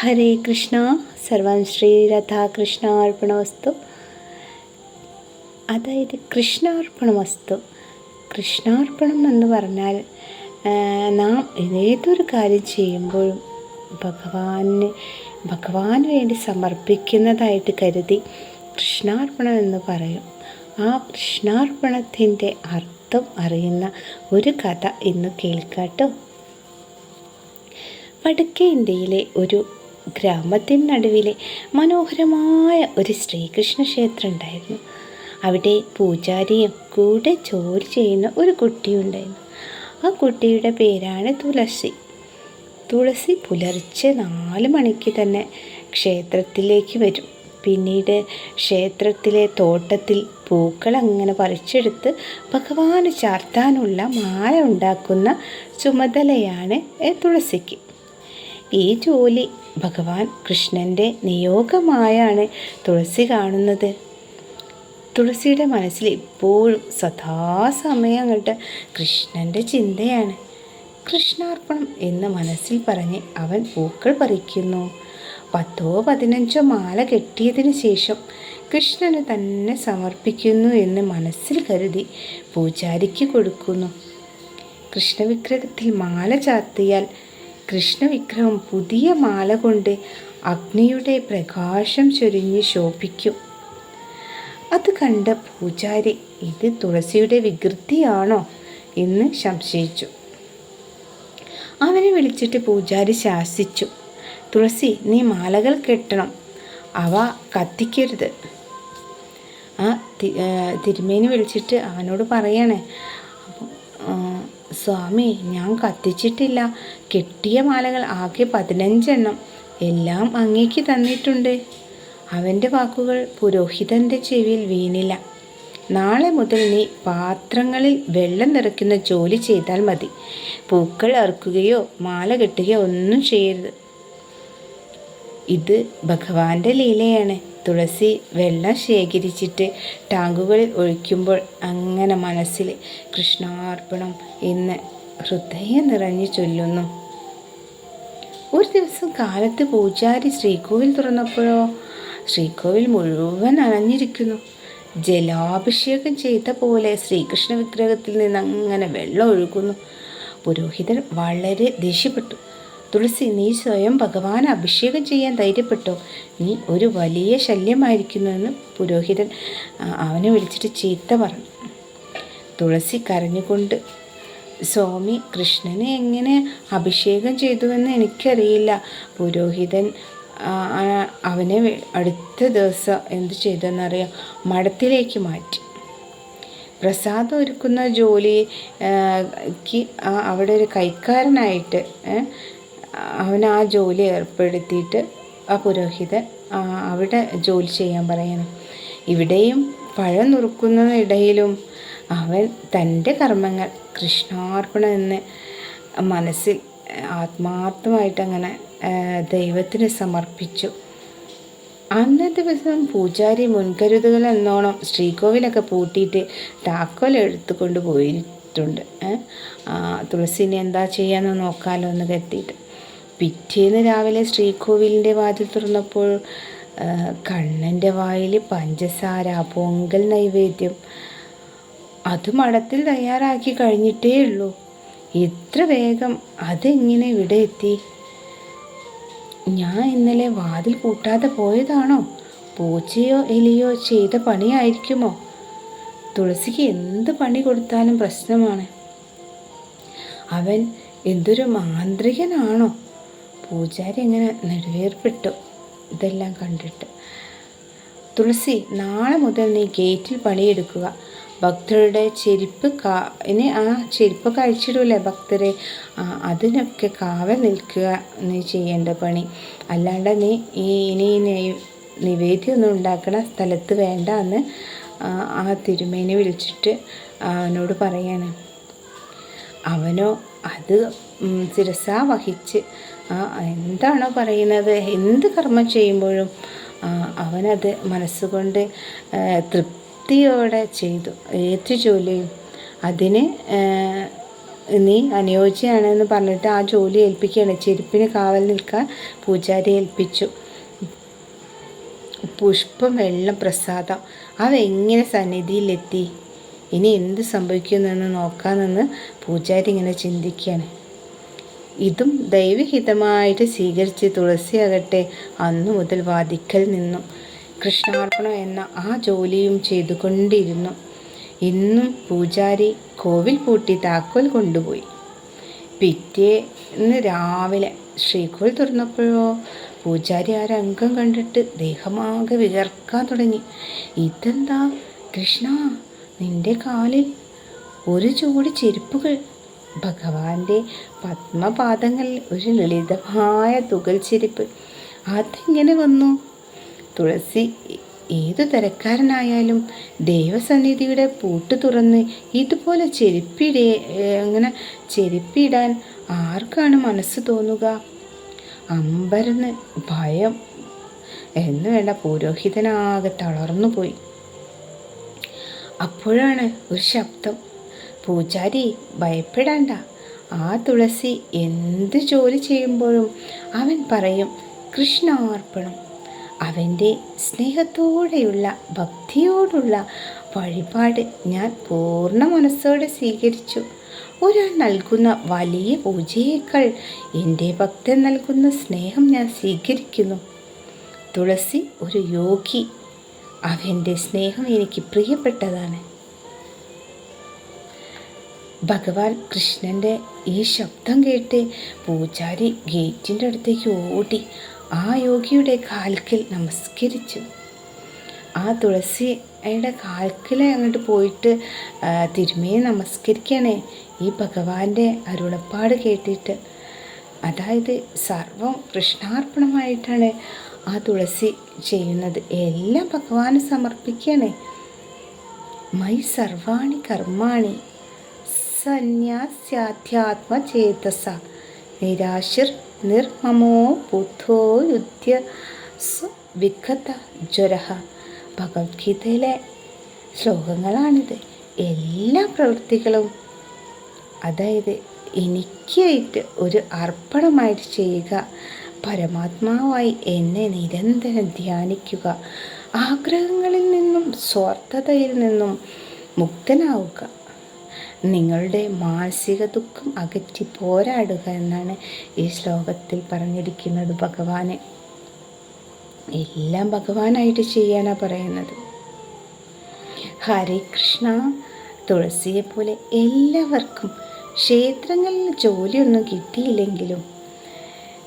ഹരേ കൃഷ്ണ. സർവം ശ്രീ രാധാകൃഷ്ണ അർപ്പണവസ്തു അതായത് കൃഷ്ണാർപ്പണമസ്തു. കൃഷ്ണാർപ്പണം എന്ന് പറഞ്ഞാൽ നാം ഏതൊരു കാര്യം ചെയ്യുമ്പോഴും ഭഗവാന് ഭഗവാന് വേണ്ടി സമർപ്പിക്കുന്നതായിട്ട് കരുതി കൃഷ്ണാർപ്പണം എന്ന് പറയും. ആ കൃഷ്ണാർപ്പണത്തിന്റെ അർത്ഥം അറിയുന്ന ഒരു കഥ ഇന്ന് കേൾക്കാട്ടോ. വടക്കേ ഇന്ത്യയിലെ ഒരു ഗ്രാമത്തിൻ നടുവിലെ മനോഹരമായ ഒരു ശ്രീകൃഷ്ണ ക്ഷേത്രം ഉണ്ടായിരുന്നു. അവിടെ പൂജാരിയും കൂടെ ജോലി ചെയ്യുന്ന ഒരു കുട്ടിയുണ്ടായിരുന്നു ആ കുട്ടിയുടെ പേരാണ് തുളസി. തുളസി പുലർച്ചെ നാല് മണിക്ക് തന്നെ ക്ഷേത്രത്തിലേക്ക് വരും. പിന്നീട് ക്ഷേത്രത്തിലെ തോട്ടത്തിൽ പൂക്കൾ അങ്ങനെ പറിച്ചെടുത്ത് ഭഗവാന് ചാർത്താനുള്ള മാല ഉണ്ടാക്കുന്ന ചുമതലയാണ് തുളസിക്ക്. ഈ ജോലി ഭഗവാൻ കൃഷ്ണന്റെ നിയോഗമായാണ് തുളസി കാണുന്നത്. തുളസിയുടെ മനസ്സിൽ ഇപ്പോഴും സദാസമയം അങ്ങോട്ട് കൃഷ്ണന്റെ ചിന്തയാണ്. കൃഷ്ണാർപ്പണം എന്ന് മനസ്സിൽ പറഞ്ഞ് അവൻ പൂക്കൾ പറിക്കുന്നു. പത്തോ പതിനഞ്ചോ മാല കെട്ടിയതിന് ശേഷം കൃഷ്ണന് തന്നെ സമർപ്പിക്കുന്നു എന്ന് മനസ്സിൽ കരുതി പൂജാരിക്ക് കൊടുക്കുന്നു. കൃഷ്ണവിഗ്രഹത്തിൽ മാല ചാർത്തിയാൽ കൃഷ്ണവിഗ്രഹം പുതിയ മാല കൊണ്ട് അഗ്നിയുടെ പ്രകാശം ചൊരിഞ്ഞ് ശോഭിക്കും. അത് കണ്ട പൂജാരി ഇത് തുളസിയുടെ വികൃതിയാണോ? എന്ന് സംശയിച്ചു. അവനെ വിളിച്ചിട്ട് പൂജാരി ശാസിച്ചു. തുളസി നീ മാലകൾ കെട്ടണം. അവ കത്തിക്കരുത്. ആ തിരുമേനി വിളിച്ചിട്ട് അവനോട് പറയണേ സ്വാമി ഞാൻ കത്തിച്ചിട്ടില്ല. കെട്ടിയ മാലകൾ ആകെ പതിനഞ്ചെണ്ണം. എല്ലാം അങ്ങേക്ക് തന്നിട്ടുണ്ട്. അവന്റെ വാക്കുകൾ പുരോഹിതന്റെ ചെവിയിൽ വീണില്ല. നാളെ മുതൽ നീ പാത്രങ്ങളിൽ വെള്ളം നിറയ്ക്കുന്ന ജോലി ചെയ്താൽ മതി. പൂക്കൾ അറുക്കുകയോ മാല കെട്ടുകയോ ഒന്നും ചെയ്യരുത്. ഇത് ഭഗവാന്റെ ലീലയാണ്. തുളസി വെള്ളം ശേഖരിച്ചിട്ട് ടാങ്കുകളിൽ ഒഴിക്കുമ്പോൾ അങ്ങനെ മനസ്സിൽ കൃഷ്ണാർപ്പണം എന്ന് ഹൃദയം നിറഞ്ഞു ചൊല്ലുന്നു. ഒരു ദിവസം കാലത്ത് പൂജാരി ശ്രീകോവിൽ തുറന്നപ്പോഴോ ശ്രീകോവിൽ മുഴുവൻ അണഞ്ഞിരിക്കുന്നു. ജലാഭിഷേകം ചെയ്ത പോലെ ശ്രീകൃഷ്ണ വിഗ്രഹത്തിൽ നിന്ന് അങ്ങനെ വെള്ളം ഒഴുകുന്നു. പുരോഹിതൻ വളരെ ദേഷ്യപ്പെട്ടു. തുളസി നീ സ്വയം ഭഗവാൻ അഭിഷേകം ചെയ്യാൻ ധൈര്യപ്പെട്ടോ? നീ ഒരു വലിയ ശല്യമായിരിക്കുന്നുവെന്ന് പുരോഹിതൻ അവനെ വിളിച്ചിട്ട് ചീത്ത പറഞ്ഞു. തുളസി കരഞ്ഞുകൊണ്ട് സ്വാമി കൃഷ്ണനെ എങ്ങനെ അഭിഷേകം ചെയ്തുവെന്ന് എനിക്കറിയില്ല. പുരോഹിതൻ അവനെ അടുത്ത ദിവസം എന്ത് ചെയ്തെന്നറിയാം. മഠത്തിലേക്ക് മാറ്റി. പ്രസാദം ഒരുക്കുന്ന ജോലി ആ, ക്ക് ആ അവിടെ ഒരു കൈക്കാരനായിട്ട് അവൻ ആ ജോലി ഏർപ്പെടുത്തിയിട്ട് ആ പുരോഹിതൻ അവിടെ ജോലി ചെയ്യാൻ പറയണം ഇവിടെയും പഴം നുറുക്കുന്നതിനിടയിലും അവൻ തന്റെ കർമ്മങ്ങൾ കൃഷ്ണാർപ്പണം എന്ന് മനസ്സിൽ ആത്മാർത്ഥമായിട്ട് അങ്ങനെ ദൈവത്തിന് സമർപ്പിച്ചു. അന്നത്തെ ദിവസം പൂജാരി മുൻകരുതുകൾ എന്നോണം ശ്രീകോവിലൊക്കെ പൂട്ടിയിട്ട് താക്കോൽ എടുത്തുകൊണ്ട് പോയിട്ടുണ്ട്? തുളസിനെ എന്താ ചെയ്യാന്ന് നോക്കാലോ എന്ന് കരുതിയിട്ട്. പിറ്റേന്ന് രാവിലെ ശ്രീകോവിലിന്റെ വാതിൽ തുറന്നപ്പോൾ കണ്ണന്റെ വായിൽ പഞ്ചസാര പൊങ്കൽ നൈവേദ്യം അത് മഠത്തിൽ തയ്യാറാക്കി കഴിഞ്ഞിട്ടേ ഉള്ളൂ. ഇത്ര വേഗം അതെങ്ങനെ ഇവിടെ എത്തി? ഞാൻ ഇന്നലെ വാതിൽ കൂട്ടാതെ പോയതാണോ? പൂച്ചയോ എലിയോ ചെയ്ത പണിയായിരിക്കുമോ? തുളസിക്ക് എന്ത് പണി കൊടുത്താലും പ്രശ്നമാണ്. അവൻ എന്തൊരു മാന്ത്രികനാണോ? പൂജാരി ഇങ്ങനെ നെടുവേർപ്പെട്ടു. ഇതെല്ലാം കണ്ടിട്ട്. തുളസി നാളെ മുതൽ നീ ഗേറ്റിൽ പണിയെടുക്കുക. ഭക്തരുടെ ചെരുപ്പ് കാ ഇനി ആ ചെരുപ്പൊക്കെ അഴിച്ചിടൂലേ ഭക്തരെ? അതിനൊക്കെ കാവൽ നിൽക്കുക നീ ചെയ്യേണ്ട പണി. അല്ലാണ്ട് നീ ഈ ഇനി നിവേദ്യമൊന്നും ഉണ്ടാക്കണ സ്ഥലത്ത് വേണ്ട എന്ന് ആ, തിരുമേനെ വിളിച്ചിട്ട് അവനോട് പറയാണ്. അവനോ അത് ശിരസാ വഹിച്ച് എന്താണോ പറയുന്നത്? എന്ത് കർമ്മം ചെയ്യുമ്പോഴും അവനത് മനസ്സുകൊണ്ട് തൃപ്തിയോടെ ചെയ്തു. ഏത് ജോലിയും. അതിന് നീ അനുയോജ്യമാണെന്ന് പറഞ്ഞിട്ട് ആ ജോലി ഏൽപ്പിക്കുകയാണ്. ചെരുപ്പിന് കാവൽ നിൽക്കാൻ പൂജാരി ഏൽപ്പിച്ചു. പുഷ്പം വെള്ളം പ്രസാദം അവ എങ്ങനെ സന്നിധിയിലെത്തി? ഇനി എന്ത് സംഭവിക്കുമെന്ന് നോക്കാമെന്ന് പൂജാരി ഇങ്ങനെ ചിന്തിക്കുകയാണ്. ഇതും ദൈവഹിതമായിട്ട് സ്വീകരിച്ച് തുളസിയാകട്ടെ അന്നു മുതൽ വാദിക്കൽ നിന്നും. കൃഷ്ണാർപ്പണം എന്ന ആ ജോലിയും ചെയ്തുകൊണ്ടിരുന്നു. ഇന്നും പൂജാരി കോവിൽ പൂട്ടി താക്കോൽ കൊണ്ടുപോയി. പിറ്റേന്ന് രാവിലെ ശ്രീകോവിൽ തുറന്നപ്പോഴോ പൂജാരി ആ രംഗം കണ്ടിട്ട് ദേഹമാകെ വികർക്കാൻ തുടങ്ങി. ഇതെന്താ കൃഷ്ണ നിന്റെ കാലിൽ ഒരു ചൂട് ചെരുപ്പുകൾ ഭഗവാന്റെ പത്മപാദങ്ങളിൽ ഒരു ലളിതമായ തുകൽ ചിരിപ്പ്. അതെങ്ങനെ വന്നു? തുളസി ഏതു തരക്കാരനായാലും ദൈവസന്നിധിയുടെ പൂട്ട് തുറന്ന് ഇതുപോലെ ചെരുപ്പിടേ അങ്ങനെ ചെരുപ്പിടാൻ ആർക്കാണ് മനസ്സ് തോന്നുക? അമ്പരന്ന് ഭയം എന്ന് വേണ്ട പുരോഹിതനാകെ തളർന്നു പോയി അപ്പോഴാണ് ഒരു ശബ്ദം പൂജാരി ഭയപ്പെടണ്ട. ആ തുളസി എന്ത് ജോലി ചെയ്യുമ്പോഴും അവൻ പറയും കൃഷ്ണാർപ്പണം. അവന്റെ സ്നേഹത്തോടെയുള്ള ഭക്തിയോടുള്ള വഴിപാട് ഞാൻ പൂർണ മനസ്സോടെ സ്വീകരിച്ചു. ഒരാൾ നൽകുന്ന വലിയ പൂജയേക്കാൾ എന്റെ ഭക്തൻ നൽകുന്ന സ്നേഹം ഞാൻ സ്വീകരിക്കുന്നു. തുളസി ഒരു യോഗി. അവന്റെ സ്നേഹം എനിക്ക് പ്രിയപ്പെട്ടതാണ്. ഭഗവാൻ കൃഷ്ണന്റെ ഈ ശബ്ദം കേട്ട് പൂജാരി ഗേറ്റിന്റെ അടുത്തേക്ക് ഓടി ആ യോഗിയുടെ കാൽക്കിൽ നമസ്കരിച്ചു. ആ തുളസി തുളസിയുടെ കാൽക്കിൽ അങ്ങോട്ട് പോയിട്ട് തിരുമയെ നമസ്കരിക്കണേ ഈ ഭഗവാന്റെ അരുളപ്പാട് കേട്ടിട്ട്. അതായത് സർവം കൃഷ്ണാർപ്പണമായിട്ടാണ് ആ തുളസി ചെയ്യുന്നത്. എല്ലാം ഭഗവാന് സമർപ്പിക്കണേ. മൈ സർവാണി കർമാണി. സന്യാസ്യാധ്യാത്മചേതസ. നിരാശിർ നിർമ്മമോ ബുദ്ധോ യുദ്ധ്യ വിഘത ജ്വര ഭഗവത്ഗീതയിലെ ശ്ലോകങ്ങളാണിത്. എല്ലാ പ്രവൃത്തികളും അതായത് എനിക്കായിട്ട് ഒരു അർപ്പണമായിട്ട് ചെയ്യുക പരമാത്മാവായി എന്നെ നിരന്തരം ധ്യാനിക്കുക ആഗ്രഹങ്ങളിൽ നിന്നും സ്വാർത്ഥതയിൽ നിന്നും മുക്തനാവുക നിങ്ങളുടെ മാനസിക ദുഃഖം അകറ്റി പോരാടുക എന്നാണ് ഈ ശ്ലോകത്തിൽ പറഞ്ഞിരിക്കുന്നത് ഭഗവാനെ. എല്ലാം ഭഗവാനായിട്ട് ചെയ്യാനാണ് പറയുന്നത്. ഹരികൃഷ്ണ തുളസിയെ പോലെ എല്ലാവർക്കും ക്ഷേത്രങ്ങളിൽ ജോലിയൊന്നും കിട്ടിയില്ലെങ്കിലും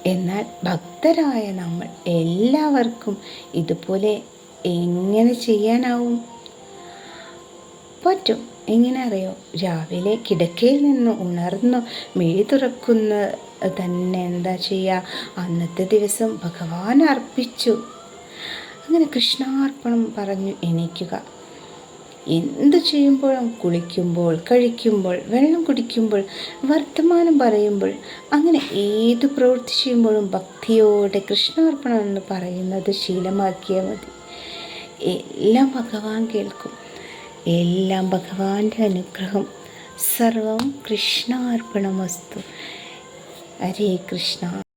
എന്നാൽ ഭക്തരായ നമ്മൾ എല്ലാവർക്കും ഇതുപോലെ എങ്ങനെ ചെയ്യാനാവും? പറ്റും. എങ്ങനെ അറിയോ രാവിലെ കിടക്കയിൽ നിന്ന് ഉണർന്നു മിഴി തുറക്കുന്ന തന്നെ എന്താ ചെയ്യുക അന്നത്തെ ദിവസം ഭഗവാൻ അർപ്പിച്ചു. അങ്ങനെ കൃഷ്ണാർപ്പണം പറഞ്ഞു എണീക്കുക. എന്ത് ചെയ്യുമ്പോഴും കുളിക്കുമ്പോൾ കഴിക്കുമ്പോൾ വെള്ളം കുടിക്കുമ്പോൾ വർത്തമാനം പറയുമ്പോൾ അങ്ങനെ ഏത് പ്രവൃത്തി ചെയ്യുമ്പോഴും ഭക്തിയോടെ കൃഷ്ണാർപ്പണം എന്ന് പറയുന്നത് ശീലമാക്കിയാൽ മതി. എല്ലാം ഭഗവാൻ കേൾക്കും. എല്ലാം ഭഗവാന്റെ അനുഗ്രഹം. സർവം കൃഷ്ണാർപ്പണമസ്തു. ഹരേ കൃഷ്ണ.